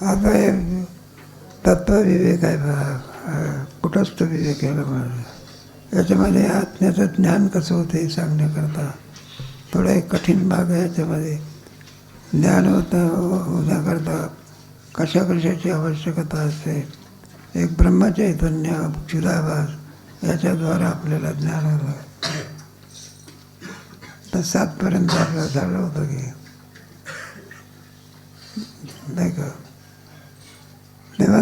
आता हे तत्वविवेक आहे बा. कुटस्थ विवेक यायला बघा. याच्यामध्ये आत्म्याचं ज्ञान कसं होतं हे सांगण्याकरता थोडा एक कठीण भाग आहे याच्यामध्ये. ज्ञान होतं हो, होण्याकरता कशा कशाची आवश्यकता असते? एक ब्रह्मचैतन्य चिदाभास याच्याद्वारा आपल्याला ज्ञान होतं तर सातपर्यंत आपलं झालं होतं की. नाही का? तेव्हा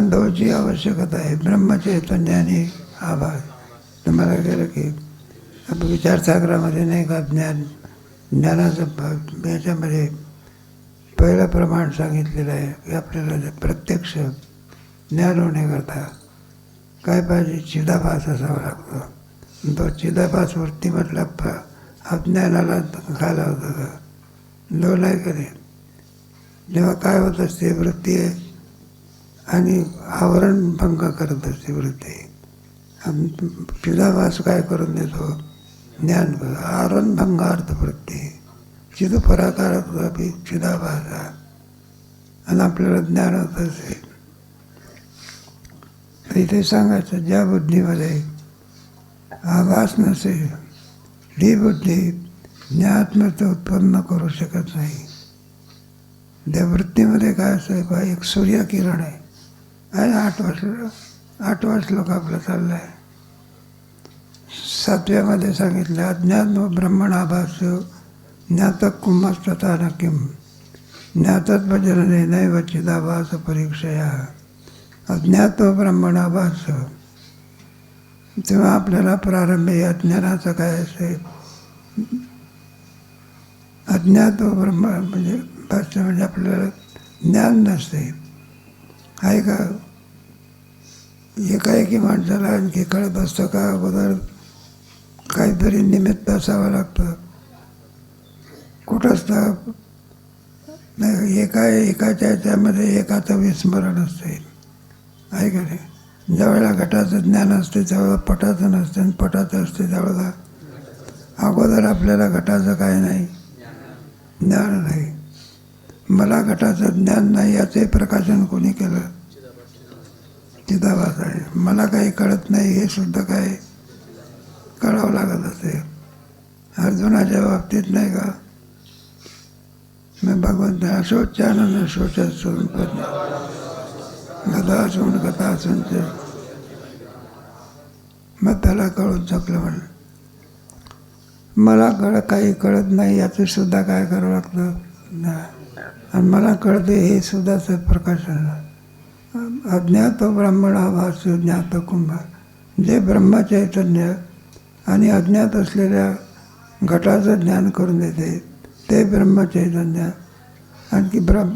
आवश्यकता आहे. ब्रह्मचैतन्य हा आभास तुम्हाला गेलं की आपण विचारसागरामध्ये नाही का ज्ञान ज्ञानाचं भाग याच्यामध्ये पहिलं प्रमाण सांगितलेलं आहे की आपल्याला प्रत्यक्ष ज्ञान होण्याकरता काय पाहिजे चिदाभास असावा लागतो. तो चिदाभास वृत्तीमधला प अज्ञानाला घाला होतं का दोन आहे का नाही जेव्हा काय होत असते वृत्ती आहे आणि आवरण भंग करत असते वृत्ती. आम चिदाभास काय करून देतो? ज्ञान आवरण भंगार्थ वृत्ती. चिद पराकारक चिदाभास आणि आपल्याला ज्ञान होत असेल तर इथे सांगायचं ज्या बुद्धीमध्ये आभास नसेल ही बुद्धी ज्ञात्मचं उत्पन्न करू शकत नाही. त्या वृत्तीमध्ये काय असं बा एक सूर्यकिरण आहे. आहे आठ वाजलं आठ वाजलं का आपलं चाललं आहे सातव्यामध्ये सांगितलं अज्ञान ब्रह्मण ब्रह्मणाभास ज्ञातक कुंभस्तथा न किम ज्ञातत्व जनने नैव चिदाभास परीक्षया अज्ञात व ब्रह्मणाभास तेव्हा आपल्याला प्रारंभी अज्ञानाचं काय असेल? अज्ञात व ब्रह्म म्हणजे भाष्य म्हणजे आपल्याला ज्ञान नसते. आहे का? एकाएकी माणसाला आणखी कळत असतं का अगोदर काहीतरी निमित्त असावं लागतं. कुठं असतं नाही एका एकाच्या याच्यामध्ये एकाचं विस्मरण असते आहे का नाही? ज्यावेळेला घटाचं ज्ञान असते त्यावेळेला पटाचं नसते आणि पटाचं असते त्यावेळेला अगोदर आपल्याला घटाचं काय नाही? ज्ञान नाही. मला घटाचं ज्ञान नाही याचे प्रकाशन कोणी केलं? चिदाभास आहे. मला काही कळत नाही हे सुद्धा काय? कळावं लागत असे. अर्जुनाच्या बाबतीत नाही का? मी भगवंत अशोचानंद शोचत सोडून पण गदा असून कथा असून ते. मग त्याला कळून शकलं म्हण मला कळ काही कळत नाही याचं सुद्धा काय करावं लागतं? नाही. आणि मला कळते हे सुद्धा प्रकाशन अज्ञात ब्राह्मण आभास ज्ञात कुंभ जे ब्रह्मचैतन्य आणि अज्ञात असलेल्या घटाचं ज्ञान करून देते ते ब्रह्मचैतन्य. आणखी ब्रह्म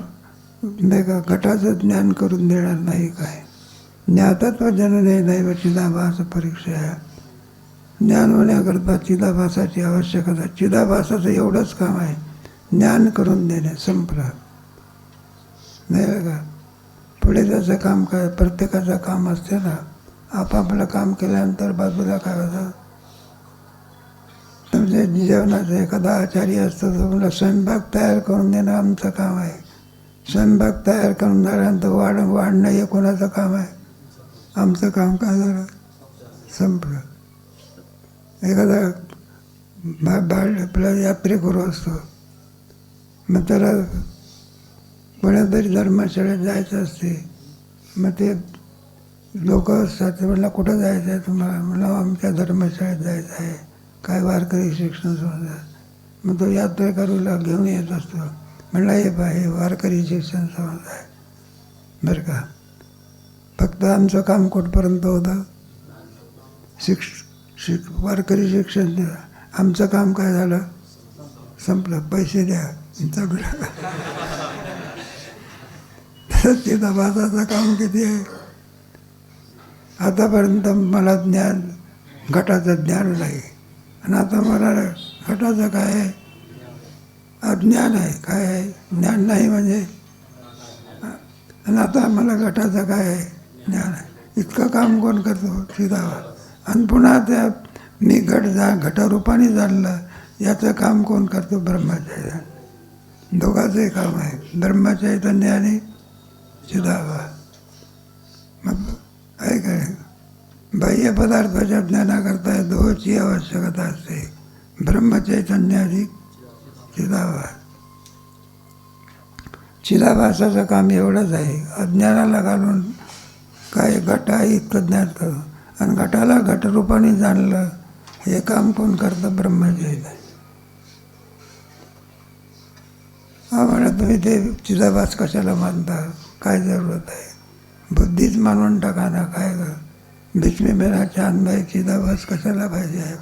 नाही का घटाचं ज्ञान करून देणार नाही काय? ज्ञातत्व जनने दैव चिदाभास परीक्षा आहे ज्ञान होण्याकरता चिदाभासाची आवश्यकता चिदाभासाचं एवढंच काम आहे. ज्ञान करून देणे संपलं. नाही का? पुढे त्याचं काम काय प्रत्येकाचं काम असते ना. आपापलं काम केल्यानंतर बाजूला काय होतं? म्हणजे जेवणाचं एखादा आचारी असतो तो मला स्वयंपाक तयार करून देणं आमचं काम आहे. स्वयंपाक तयार करून झाल्यानंतर वाढ वाढणं हे कोणाचं काम आहे? आमचं काम काय झालं? संपलं. एखादा बा बाळ आपला यात्रेकरू असतो. मग त्याला कोणातरी धर्मशाळेत जायचं असते. मग ते लोक असतात ते कुठं जायचं आहे तुम्हाला? म्हणलं आमच्या धर्मशाळेत जायचं आहे. काय वारकरी शिक्षण संस्था मग तो यात्रेकरूला घेऊन येत असतो. म्हणला हे बा हे वारकरी शिक्षण संस्था आहे. बरं का? फक्त आमचं काम कुठपर्यंत होतं? शिक्ष शिक वारकरी शिक्षण द्या आमचं काम काय झालं? संपलं. पैसे द्या. सगळं. सच्चिदाभासाचं काम किती आहे? आतापर्यंत मला ज्ञान घटाचं ज्ञान नाही. आणि आता मला घटाचं काय आहे? अज्ञान आहे. काय आहे? ज्ञान नाही म्हणजे? आणि आता मला घटाचं काय आहे? ज्ञान आहे. इतकं काम कोण करतो? सीधा. आणि पुन्हा त्या मी घट जा घटरूपाने जाणलं याचं काम कोण करतो? ब्रह्मचैतन्य दोघांचंही काम आहे. ब्रह्मचैतन्य आणि चिदाभास मग आहे काय बाह्य पदार्थाच्या ज्ञानाकरता दोहोची आवश्यकता असते. ब्रह्मचैतन्य अधिक चिदाभास चिदाभासाचं काम एवढंच आहे. अज्ञानाला घालून काय घट आहे इतकं ज्ञान करू आणि घटाला घटरूपाने जाणलं हे काम कोण करतं? ब्रह्मचैतन्य. हा तुम्ही ते चिदाभास कशाला मानता? काय ज़रूरत आहे? बुद्धीच मानून टाका ना काय ग. भीष्मी मेरा छान बाई चिदाभास कशाला पाहिजे आहे?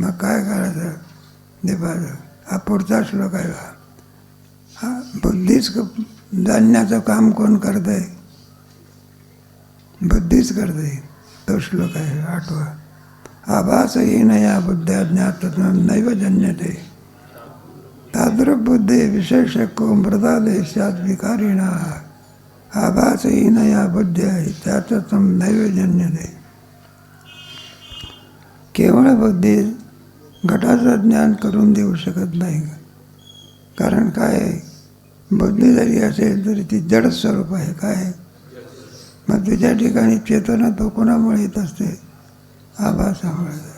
मग काय करायचं? देवाचं हा पुढचा श्लोक आहे हा हा, बुद्धीच क- जाणण्याचं काम कोण करतंय? बुद्धीच करते तो श्लोक आहे, आठवा. आभासहीन या बुद्ध्या ज्ञातत्व नैव जन्यते. तादृक्बुद्धे विशेषको मृदादेशात विकारिणा. आभासहीन या बुद्धी आहे त्याचं त्यातत्व नैवेजन्य नाही केवळ बुद्धी घटाचं ज्ञान करून देऊ शकत नाही. कारण काय? बुद्धी जरी असेल तरी ती जड स्वरूप आहे. काय? आहे? मग तिच्या ठिकाणी चेतना तो कोणामुळे येत असते? आभासामुळे.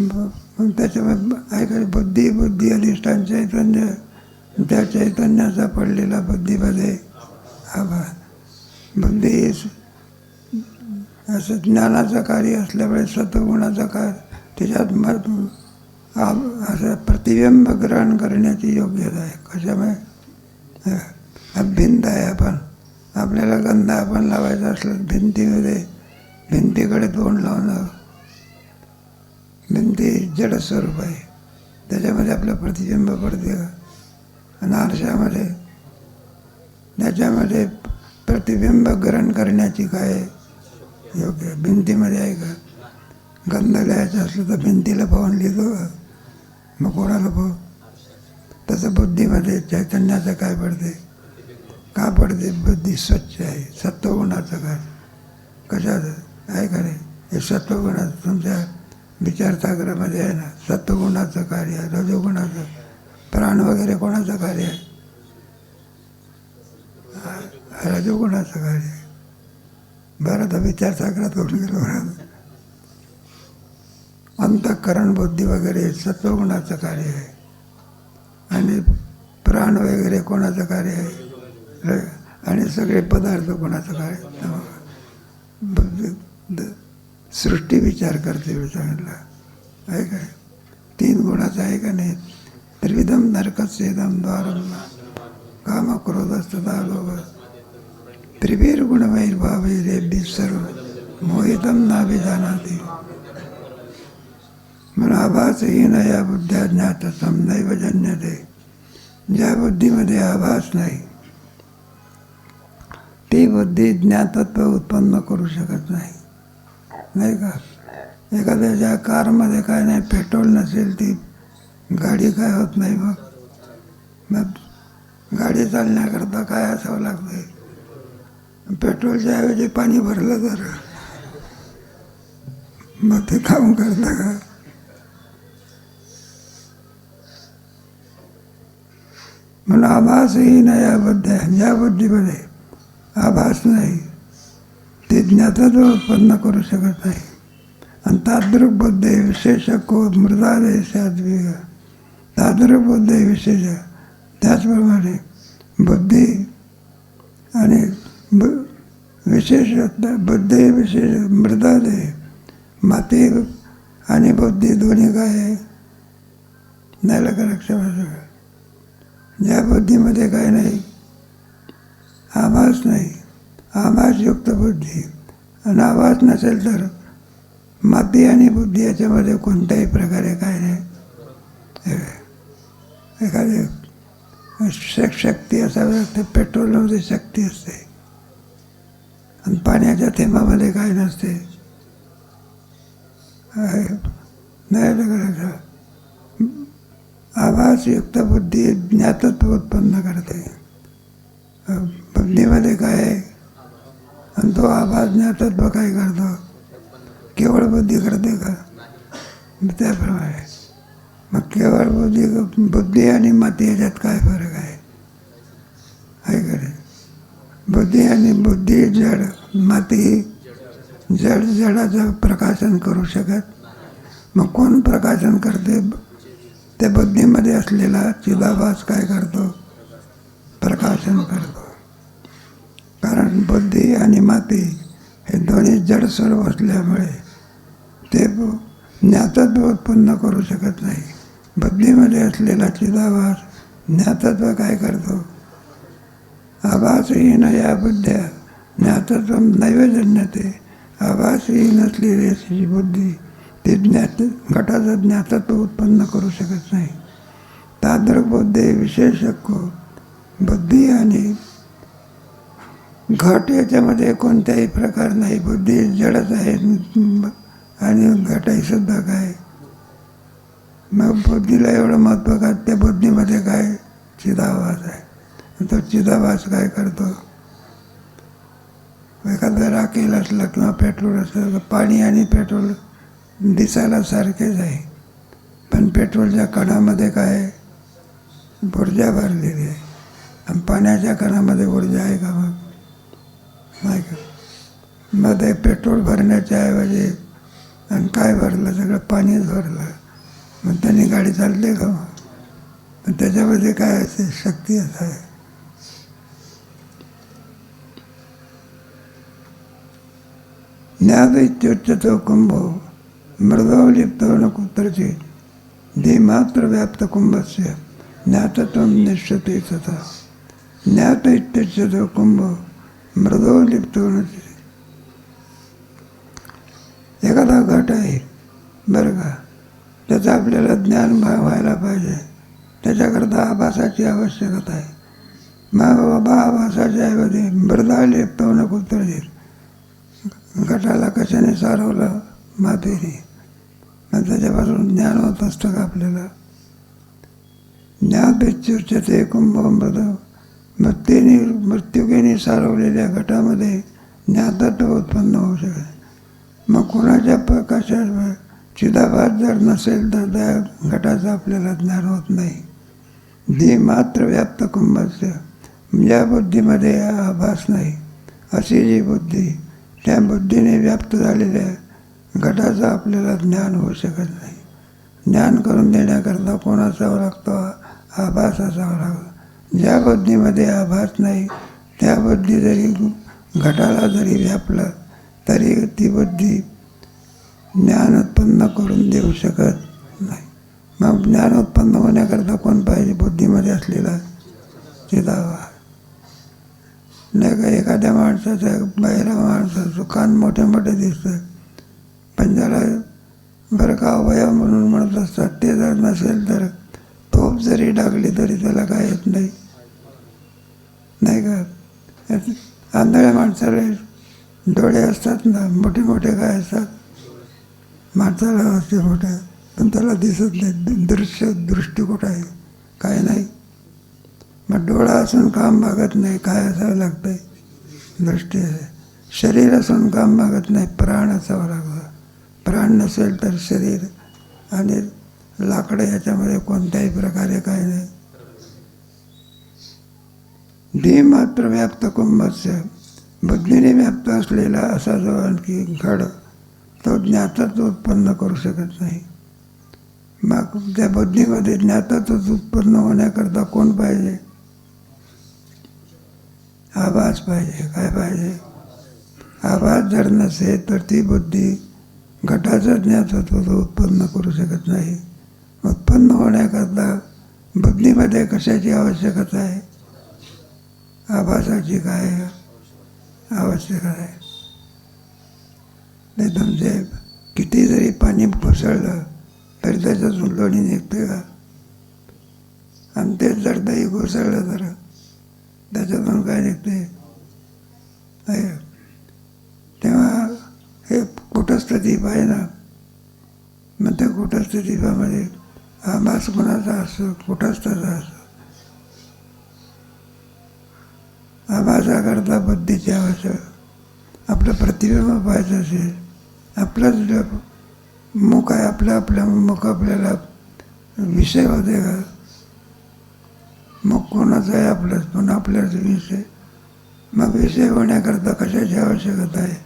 ब- मग त्याच्यामुळे ऐकाय बुद्धी बुद्धी अधिष्ठान चैतन्य. त्या चैतन्याचा पडलेला बुद्धीमध्ये बुद्धी म्हणजे ही असं ज्ञानाचं कार्य असल्यामुळे सत्वगुणाचं कार्य त्याच्यात म- असं प्रतिबिंब ग्रहण करण्याची योग्यता आहे. कशामुळे? भिंत आहे आपण. आपल्याला गंध आपण लावायचा असलं भिंतीमध्ये भिंतीकडे तोंड लावणं भिंती जडस्वरूप आहे. त्याच्यामध्ये आपलं प्रतिबिंब पडते. आणि आरशामध्ये त्याच्यामध्ये प्रतिबिंब ग्रहण करण्याची काय योग्य भिंतीमध्ये आहे का? गंध लिहायचं असलं तर भिंतीला पाहून लिहितो मग कोणाला पाहू? तसं बुद्धीमध्ये चैतन्याचं काय पडते? का पडते? बुद्धी स्वच्छ आहे. सत्वगुणाचं काय? कशाचं? आहे का रे हे सत्वगुणाचं तुमच्या विचारसागरामध्ये आहे ना? सत्वगुणाचं कार्य आहे रजोगुणाचं. प्राण वगैरे कोणाचं कार्य आहे? हा, रजोगुणाचं कार्य आहे. विचार तर होऊन गेलो बरं. अंतःकरण बुद्धी वगैरे सत्वगुणाचं कार्य आहे. आणि प्राण वगैरे कोणाचं कार्य आहे? आणि सगळे पदार्थ कोणाचं कार्य सृष्टी विचार करते विचारला आहे काय तीन गुणाचं आहे का नाही? त्रिविधम नरकस्येदम द्वारम काम क्रोधस्तदा लोभ. त्रिवीर गुणवैर्भावैरेभ्य सर्व मोहितम नाभिजानाती म्हणून आभासहीन या बुद्ध्या ज्ञातसम नैव जन्यते। ज्या बुद्धीमध्ये आभास नाही। ती बुद्धी ज्ञातत्व उत्पन्न करू शकत नाही। नाही का? एखाद्या ज्या कारमध्ये काय नाही पेट्रोल नसेल ती गाडी काय होत नाही मग? मग गाडी चालण्याकरता काय असावं लागतंय? पेट्रोलच्या ऐवजी पाणी भरलं तर? मग ते काम करता का? म्हणून आभासही नाही या बुद्ध्या ज्या बुद्धीमध्ये आभास नाही. ते ज्ञातत्व उत्पन्न करू शकत नाही. आणि तादृक बुद्धी विशेष को मृदादेशात वेग तादृक बुद्धी विशेष त्याचप्रमाणे बुद्धी आणि ब विशेष बुद्धी विशेष मृदादेह माती आणि बुद्धी दोन्ही काय आहे? नाही लका लक्षात ज्या बुद्धीमध्ये काय नाही आभास नाही आभासयुक्त बुद्धी आणि आभास नसेल तर माती आणि बुद्धी याच्यामध्ये कोणत्याही प्रकारे काय नाही. हे- एखादी शक्ती असावी लागते पेट्रोलमध्ये शक्ती असते. आणि पाण्याच्या थेंबामध्ये काय नसते. आहे. नाही लक्षात आभासयुक्त बुद्धी ज्ञातत्व उत्पन्न करते. बुद्धीमध्ये काय आहे? आणि तो आभास ज्ञातत्व काय करतो? केवळ बुद्धी करते का? त्याप्रमाणे. मग केवळ बुद्धी बुद्धी आणि माती याच्यात काय फरक आहे? आहे का बुद्धी आणि बुद्धी जड माती जड जडाचं प्रकाशन करू शकत. मग कोण प्रकाशन करते? त्या बुद्धीमध्ये असलेला चिदाभास काय करतो? प्रकाशन करतो. कारण बुद्धी आणि माती हे दोन्ही जड स्वरूप असल्यामुळे ते ज्ञातत्व उत्पन्न करू शकत नाही. बुद्धीमध्ये असलेला चिदाभास ज्ञातत्व काय करतो? आभासहीन या बुद्ध्या ज्ञातत्व नैवेदन्यते आभासहीन असलेली अशी बुद्धी. ते ज्ञात घटाचं ज्ञातत्व उत्पन्न करू शकत नाही. तादृक बुद्धी विशेषको बुद्धी आणि घट याच्यामध्ये कोणत्याही प्रकार नाही. बुद्धी जडच आहे आणि घटही सुद्धा काय मग बुद्धीला एवढं महत्त्व का? त्या बुद्धीमध्ये काय? चिदाभास आहे. तो चिदाभास काय करतो? एखादं राखेल असलं किंवा पेट्रोल असलं तर पाणी आणि पेट्रोल दिसायला सारखेच आहे. पण पेट्रोलच्या कणामध्ये काय ऊर्जा भरलेली आहे. आणि पाण्याच्या कणामध्ये ऊर्जा आहे का मग नाही का? मग ते पेट्रोल भरण्याच्या ऐवजी आणि काय भरलं? सगळं पाणीच भरलं. मग त्यांनी गाडी चालते का? मग त्याच्यामध्ये काय असते शक्ती असं आहे ज्ञातोच्चतो कुंभो मृदो लिप्तो न कुत्रचित धीमात्र व्याप्त कुंभस्य तथा। ज्ञात इत्युच्यतो कुंभ मृदो लिप्तो एखादा घट आहे बरं का त्याचं आपल्याला ज्ञान भा व्हायला पाहिजे. त्याच्याकरता आभासाची आवश्यकता आहे. मग बाबा आभासाच्या ऐवजी मृदा लिप्तवणं न गटाला कशाने सारवलं? मातेने मग त्याच्यापासून ज्ञान होत असतं का आपल्याला? ज्ञापेच्युच्यते कुंभमृत मृत्यूने मृत्युकेने सारवलेल्या गटामध्ये ज्ञातत्व उत्पन्न होऊ शकत मग कोणाच्या प्रकाशावर चिदाभास जर नसेल तर त्या गटाचं आपल्याला ज्ञान होत नाही. धी मात्र व्याप्त कुंभाचं ज्या बुद्धीमध्ये आभास नाही. अशी जी बुद्धी त्या बुद्धीने व्याप्त झालेल्या गटाचं आपल्याला ज्ञान होऊ शकत नाही. ज्ञान करून देण्याकरता कोण असावं लागतो? आभास असावा लागतो. ज्या बुद्धीमध्ये आभास नाही त्या बुद्धी जरी घटाला जरी व्यापलं तरी ती बुद्धी ज्ञान उत्पन्न करून देऊ शकत नाही. मग ज्ञान उत्पन्न होण्याकरता कोण पाहिजे बुद्धीमध्ये असलेला? चिदाभास. नाही का एखाद्या माणसाचं बाहेर माणसाचं कान मोठे मोठे दिसतं. पण ज्याला बरं का अवयव म्हणून म्हणत असतात ते जर नसेल तर तोप जरी टाकली तरी त्याला काय येत नाही. नाही का? आंधळ्या माणसाला डोळे असतात ना मोठे मोठे काय असतात? माणसाला असते मोठ्या पण त्याला दिसत नाही दृश्य दृष्टी कुठं आहे? काय नाही. मग डोळा असून काम मागत नाही काय असावं लागतं दृष्टी शरीर असून काम मागत नाही प्राण असावं लागतं. प्राण नसेल तर शरीर आणि लाकडं याच्यामध्ये कोणत्याही प्रकारे काय नाही. धी मात्र व्याप्त कुंभस्य. बुद्धीने व्याप्त असलेला असा जो आणखी घड तो ज्ञातच उत्पन्न करू शकत नाही. मग त्या बुद्धीमध्ये ज्ञातच उत्पन्न होण्याकरता कोण पाहिजे? आवाज पाहिजे काय पाहिजे? आवाज जर नसेल तर ती बुद्धी घटाचं ज्ञातत्व उत्पन्न करू शकत नाही. उत्पन्न होण्याकरता बुद्धीमध्ये कशाची आवश्यकता आहे? आभासाची काय आवश्यकता आहे? ते म्हणजे तुमचे किती जरी पाणी कोसळलं तरी त्याच्यातून लोणी निघते का? आणि तेच जर दही कोसळलं तर? त्याच्यातून काय निघते तेव्हा हे कुठस्थ दीप आहे ना? मग त्या कुटस्थ दीपामध्ये आभास कोणाचा असतो कुठस्थाचा असतो आभासाकरता बुद्धीची आवश्यक आपलं प्रतिबिंब पाहायचं असेल आपलंच मुख आहे आपलं आपल्या मुख आपल्याला विषय होते का? मग कोणाचं आहे आपलंच पण आपल्याच विषय. मग विषय होण्याकरता कशाची आवश्यकता आहे?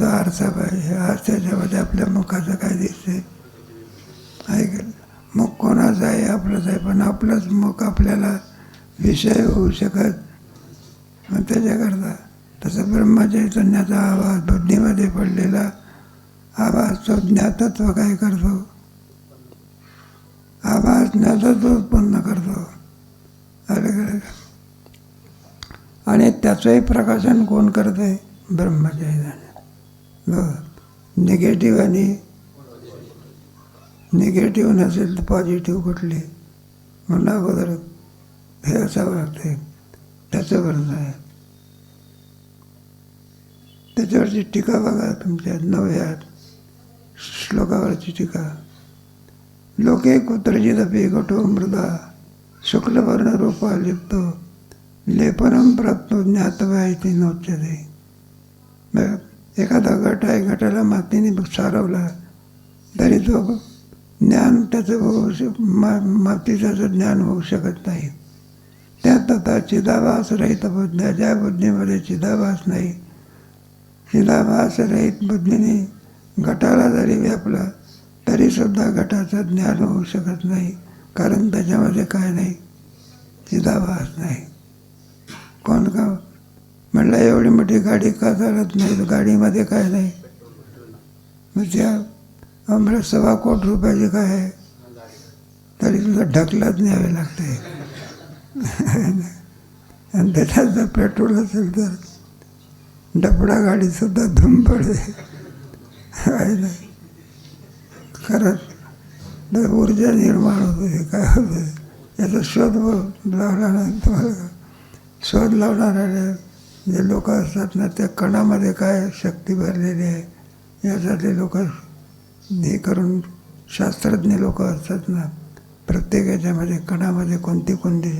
तो आरसा पाहिजे आरशाच्यामध्ये आपल्या मुखाचं काय दिसते ऐकेल मुख कोणाचं आहे? आपलंच आहे. पण आपलंच मुख आपल्याला विषय होऊ शकत. मग त्याच्याकरता तसं ब्रह्मचैतन्याचा आवाज बुद्धीमध्ये पडलेला. आवाज तो ज्ञातत्व काय करतो? आवाज ज्ञातत्व उत्पन्न करतो. अलग अलग आणि त्याचंही प्रकाशन कोण करते? ब्रह्मचैतन्य निगेटिव्ह आणि निगेटिव्ह नसेल तर पॉझिटिव्ह कुठली? म्हणून अगोदर. हे असावं वाटते त्याचं गरज आहे त्याच्यावरची टीका बघा तुमच्या नव्या श्लोकावरची टीका. लोके कुत्रचिदपि घटो मृदा. शुक्लवर्ण रूपा लिप्तो लेपनम प्राप्त ज्ञातवा इथे नोच्यते. बघा, एखादा गट आहे गटाला मातीने सारवला तरी तो ज्ञान त्याचं होऊ शक मा मातीचं ज्ञान होऊ शकत नाही. त्यात आता चिदाभास रहित बुद्ध ज्या बुद्धीमध्ये चिदाभास नाही चिदाभास रहित बुद्धीने गटाला जरी व्यापला तरीसुद्धा गटाचं ज्ञान होऊ शकत नाही. कारण त्याच्यामध्ये काय नाही चिदाभास नाही. कोण का म्हणलं एवढी मोठी गाडी का चालत नाही? गाडीमध्ये काय नाही. मग त्या आम्हाला सव्वा कोट रुपयाची काय आहे? तरी तुला ढकलत न्यावे लागते. आणि त्याच्यात जर पेट्रोल असेल तर डबडा गाडीसुद्धा धूम पडते आहे ना खरंच. तर ऊर्जा निर्माण होते काय होतं? याचा शोध लावणार तुम्हाला शोध लावणाऱ्या जे लोक असतात ना त्या कणामध्ये काय शक्ती भरलेली आहे यासाठी लोक हे करून शास्त्रज्ञ लोक असतात ना प्रत्येक याच्यामध्ये कणामध्ये कोणती कोणती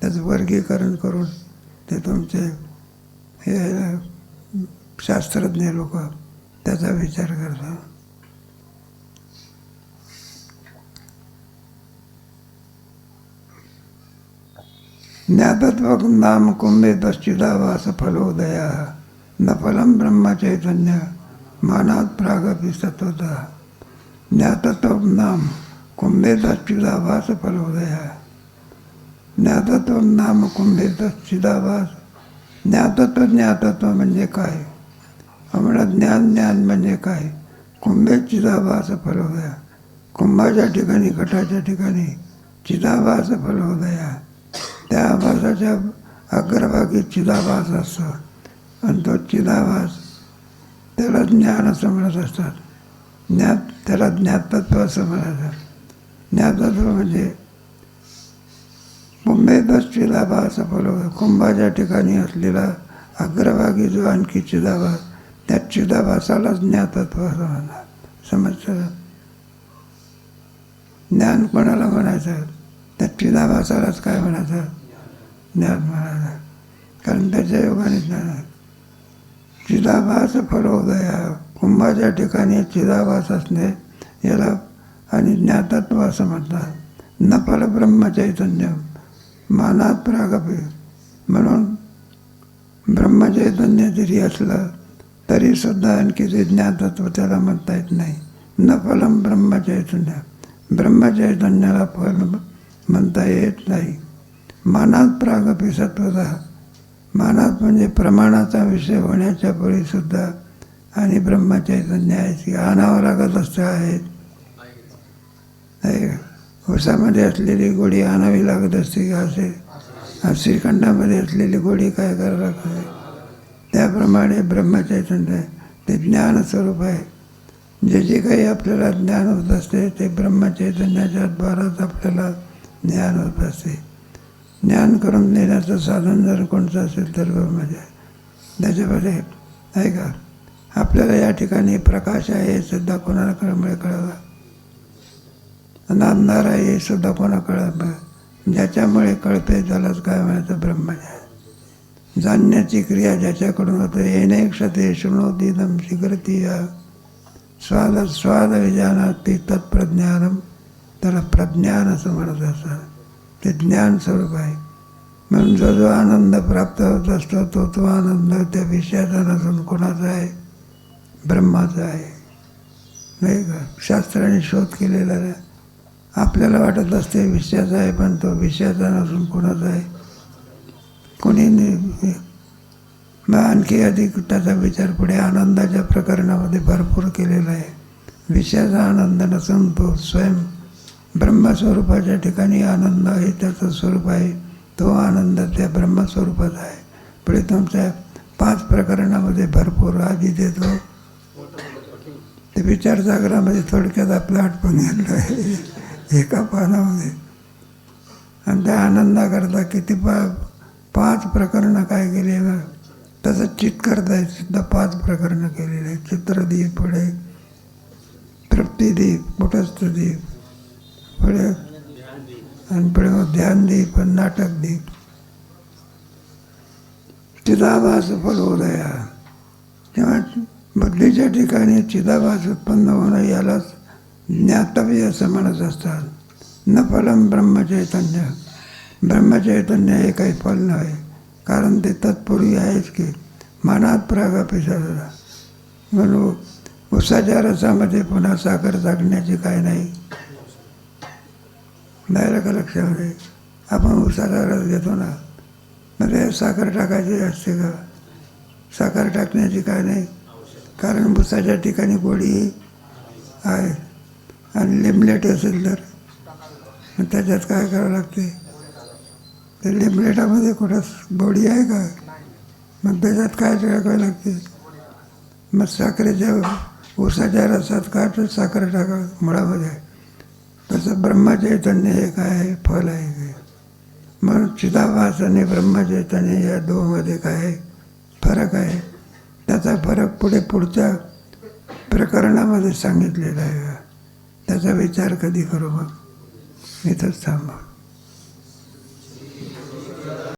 त्याचं वर्गीकरण करून ते तुमचे हे शास्त्रज्ञ लोक त्याचा विचार करतात. ज्ञातत्वक नाम कुंभे पश्चिदावास फलोदया न फलम ब्रह्मचैतन्य मानात प्रागपी सत्वता ज्ञातत्व नाम कुंभे पश्चिदावास फलोदया ज्ञातत्व नाम कुंभे पश्चिदावास ज्ञातत्व ज्ञातत्व म्हणजे काय आम्हाला ज्ञान ज्ञान म्हणजे काय कुंभे चिदाभास फलोदया कुंभाच्या ठिकाणी, घटाच्या ठिकाणी चिदाभास फलोदया त्या आभासाच्या अग्रभागी चिदाभास असतो आणि तो चिदाभास त्याला ज्ञान असं म्हणत असतात. ज्ञात त्याला ज्ञातत्व असं म्हणतात ज्ञातत्व म्हणजे कुंभेतच चिदाभास फलवतो कुंभाच्या ठिकाणी असलेला अग्रभागी जो आणखी चिदाभास त्या चिदाभासाला ज्ञातत्व असं म्हणतात. समजतं? ज्ञान कोणाला म्हणायचं? त्या चिदाभासालाच काय म्हणायचं? ज्ञान म्हणाला कारण त्याच्या योगाने ज्ञान आहे. चिदाभास फलोदया. कुंभाच्या ठिकाणी चिदाभास असणे याला आणि ज्ञातत्व असं म्हणतात. न फल ब्रह्मचैतन्य मानात प्रागपे म्हणून ब्रह्मचैतन्य जरी असलं तरी सुद्धा आणखी ते ज्ञातत्व त्याला म्हणता येत नाही. न फलम ब्रह्मचैतन्य ब्रह्मचैतन्याला फल म्हणता येत नाही. मानात प्रागपी सत्वता मानात म्हणजे प्रमाणाचा विषय होण्याच्या परीसुद्धा आणि ब्रह्मचैतन्य आहेत की आणावं लागत असतं आहेत नाही उसामध्ये असलेली गोडी आणावी लागत असते का असे? श्रीखंडामध्ये असलेली गोडी काय करावं लागते? त्याप्रमाणे ब्रह्मचैतन्य आहे. ते ज्ञानस्वरूप आहे. जे जे काही आपल्याला ज्ञान होत असते ते ब्रह्मचैतन्याच्या द्वाराच आपल्याला ज्ञान होत असते. ज्ञान करून देण्याचं साधन जर कोणतं असेल तर म्हणजे त्याच्यामध्ये आहे का? आपल्याला या ठिकाणी प्रकाश आहे हे सुद्धा कोणाला कळमुळे म्हणजे कळावा. आणि अंधार आहे हे सुद्धा कोणा कळत ज्याच्यामुळे कळते त्यालाच काय म्हणायचं? ब्रह्मज्ञान जाणण्याची क्रिया ज्याच्याकडून होते येणे क्षते शृणोती दम शीघ्रती या स्वाद स्वाद विजानाती तत्प्रज्ञानम त्याला प्रज्ञान असं म्हणत असं ते ज्ञान स्वरूप आहे. म्हणून जो जो आनंद प्राप्त होत असतो तो तो आनंद त्या विषयाचा नसून कोणाचा आहे? ब्रह्माचा आहे. नाही का? शास्त्राने शोध केलेला आहे. आपल्याला वाटत असते विषयाचा आहे पण तो विषयाचा नसून कोणाचा आहे? कोणी मग आणखी अधिक त्याचा विचार पुढे आनंदाच्या प्रकरणामध्ये भरपूर केलेला आहे. विषयाचा आनंद नसून तो स्वयं ब्रह्मस्वरूपाच्या ठिकाणी आनंद आहे त्याचं स्वरूप आहे. तो आनंद त्या ब्रह्मस्वरूपाचा आहे. पुढे तुमच्या पाच प्रकरणामध्ये भरपूर आधी देतो. ते विचारसागरामध्ये थोडक्यात आपलं आठवण गेलं आहे. एका पानामध्ये. आणि त्या आनंदाकरता किती पा पाच प्रकरणं काय केली आहे ना तसं चित करता सुद्धा पाच प्रकरणं केलेली आहेत. चित्रदीप पुढे तृप्तीदीप कुटस्थदीप पुढे. आणि पुढे मग ध्यानदीप आणि नाटकदीप चिदाभास फलोदया. तेव्हा बुद्धीच्या ठिकाणी चिदाभास उत्पन्न होणं यालाच ज्ञातव्य असं म्हणत असतात. न फलम ब्रह्मचैतन्य. ब्रह्मचैतन्य हे काही फल नाही कारण ते तत्पूर्वी आहेच की मनात प्रागापेक्षा म्हणून उसाच्या रसामध्ये पुन्हा साखर टाकण्याची काय नाही. द्यायला का लक्षामध्ये आपण उसाचा रस घेतो ना मग ते साखर टाकायची असते का? साखर टाकण्याची काय नाही. कारण भुसाच्या ठिकाणी गोडी आहे आणि लिमलेट असेल तर मग त्याच्यात काय करावं लागते? ते लिमलेटामध्ये कुठं गोडी आहे का? मग त्याच्यात काय टाकावं लागते? मग साखरेच्या ऊसाच्या रसात काय तर साखर टाकावं मुळामध्ये? तसं ब्रह्मचैतन्य हे काय आहे फल आहे काय म्हणून चिदाभास आणि ब्रह्मचैतन्य या दोनमध्ये काय आहे फरक आहे? त्याचा फरक पुढे पुढच्या प्रकरणामध्ये सांगितलेला आहे त्याचा विचार कधी करू मग? इथंच थांबा.